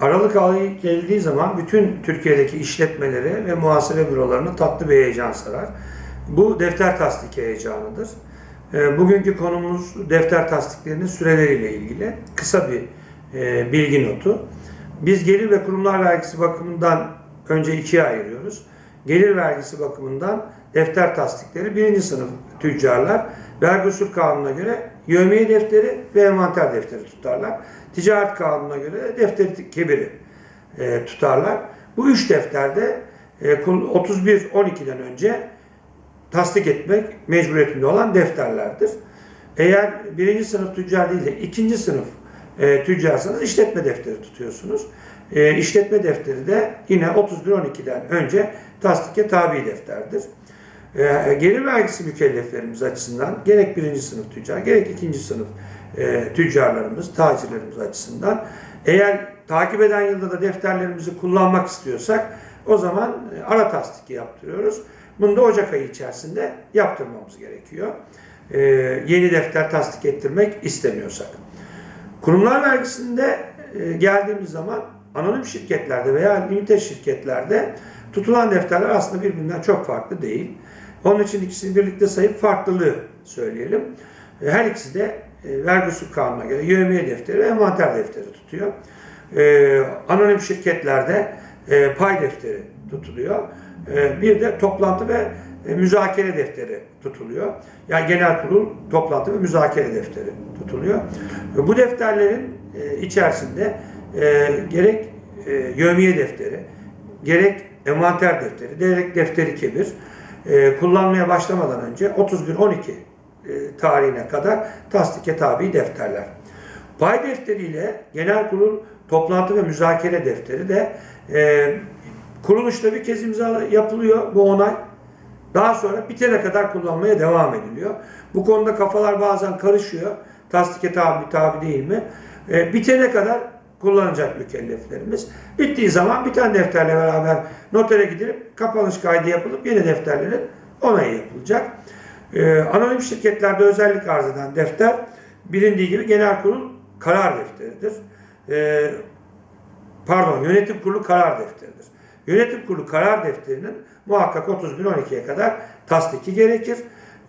Aralık ayı geldiği zaman bütün Türkiye'deki işletmeleri ve muhasebe bürolarını tatlı bir heyecan sarar. Bu defter tasdik heyecanıdır. E, Bugünkü konumuz defter tasdiklerinin süreleriyle ilgili. Kısa bir e, bilgi notu. Biz gelir ve kurumlar vergisi bakımından önce ikiye ayırıyoruz. Gelir vergisi bakımından defter tasdikleri birinci sınıf tüccarlar vergi usul kanununa göre yövmiye defteri ve envanter defteri tutarlar. Ticaret kanununa göre de defteri kebiri e, tutarlar. Bu üç defterde e, kul- 31-12'den önce tasdik etmek mecburiyetinde olan defterlerdir. Eğer birinci sınıf tüccar değil de ikinci sınıf e, tüccarsanız işletme defteri tutuyorsunuz. E, işletme defteri de yine 31-12'den önce tasdike tabi defterdir. E, gelir vergisi mükelleflerimiz açısından gerek birinci sınıf tüccar gerek ikinci sınıf e, tüccarlarımız, tacirlerimiz açısından eğer takip eden yılda da defterlerimizi kullanmak istiyorsak o zaman e, ara tasdiki yaptırıyoruz. Bunu da Ocak ayı içerisinde yaptırmamız gerekiyor. E, yeni defter tasdik ettirmek istemiyorsak. Kurumlar vergisinde e, geldiğimiz zaman anonim şirketlerde veya limite şirketlerde tutulan defterler aslında birbirinden çok farklı değil. Onun için ikisini birlikte sayıp farklılığı söyleyelim. E, Her ikisi de e, vergi usul kanununa göre yövmiye defteri ve envanter defteri tutuyor. E, anonim şirketlerde pay defteri tutuluyor. Bir de toplantı ve müzakere defteri tutuluyor. Yani genel kurul toplantı ve müzakere defteri tutuluyor. Bu defterlerin içerisinde gerek yövmiye defteri, gerek envanter defteri, gerek defteri kebir e, kullanmaya başlamadan önce 31-12 e, tarihine kadar tasdike tabi defterler. Pay defteriyle genel kurul toplantı ve müzakere defteri de e, kuruluşta bir kez imza yapılıyor bu onay. Daha sonra bitene kadar kullanmaya devam ediliyor. Bu konuda kafalar bazen karışıyor. Tasdike tabi tabi değil mi? E, bitene kadar kullanacak mükelleflerimiz. Bittiği zaman biten defterle beraber notere gidilip kapanış kaydı yapılıp yeni defterlerin onayı yapılacak. E, anonim şirketlerde özellik arz eden defter bilindiği gibi genel kurul karar defteridir. E, pardon yönetim kurulu karar defteridir. Yönetim kurulu karar defterinin muhakkak 31-12'ye kadar tasdiki gerekir.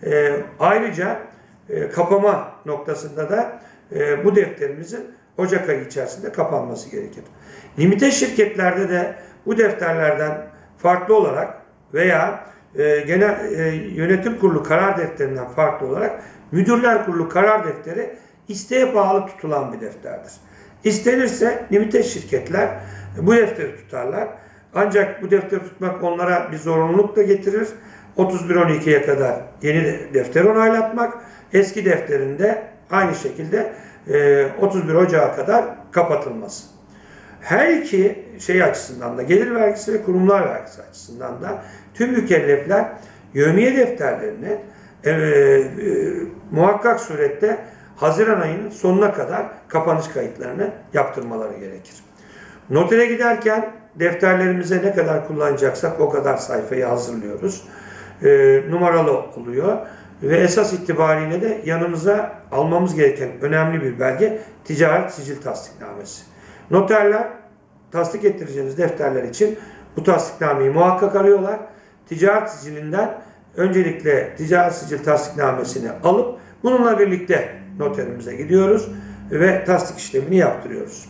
E, ayrıca e, kapama noktasında da e, bu defterimizin Ocak ayı içerisinde kapanması gerekir. Limite şirketlerde de bu defterlerden farklı olarak veya e, genel e, yönetim kurulu karar defterinden farklı olarak müdürler kurulu karar defteri isteğe bağlı tutulan bir defterdir. İstenirse limite şirketler bu defteri tutarlar. Ancak bu defteri tutmak onlara bir zorunluluk da getirir. 31-12'ye kadar yeni defter onaylatmak, eski defterinde aynı şekilde e, 31 Ocağı kadar kapatılması. Her iki şey açısından da gelir vergisi ve kurumlar vergisi açısından da tüm mükellefler yövmiye defterlerini e, e, muhakkak surette Haziran ayının sonuna kadar kapanış kayıtlarını yaptırmaları gerekir. Notere giderken defterlerimize ne kadar kullanacaksak o kadar sayfayı hazırlıyoruz. E, numaralı oluyor. Ve esas itibariyle de yanımıza almamız gereken önemli bir belge ticaret sicil tasdiknamesi. Noterler tasdik ettireceğiniz defterler için bu tasdiknameyi muhakkak arıyorlar. Ticaret sicilinden öncelikle ticaret sicil tasdiknamesini alıp bununla birlikte noterimize gidiyoruz ve tasdik işlemini yaptırıyoruz.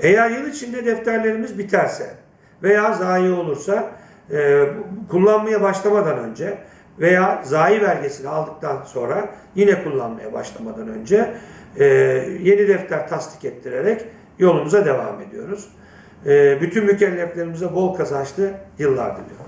Eğer yıl içinde defterlerimiz biterse veya zayi olursa e, kullanmaya başlamadan önce veya zayi belgesini aldıktan sonra yine kullanmaya başlamadan önce e, yeni defter tasdik ettirerek yolumuza devam ediyoruz. E, bütün mükelleflerimize bol kazançlı yıllar diliyorum.